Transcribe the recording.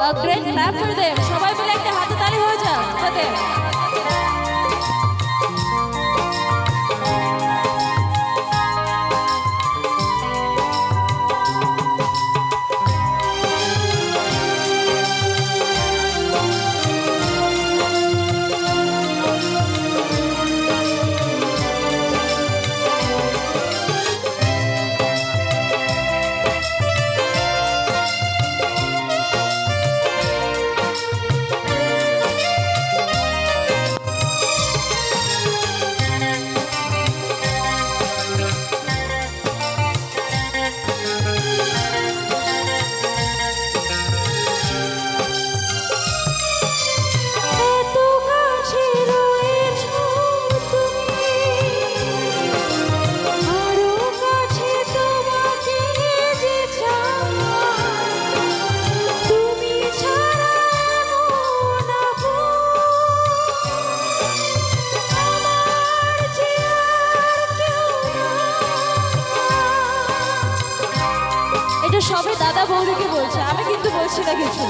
A great clap for them. সবাই মিলে একটা で。এটা সবে দাদা বৌদিকে বলছে আমি কিন্তু বলছি না কিছু।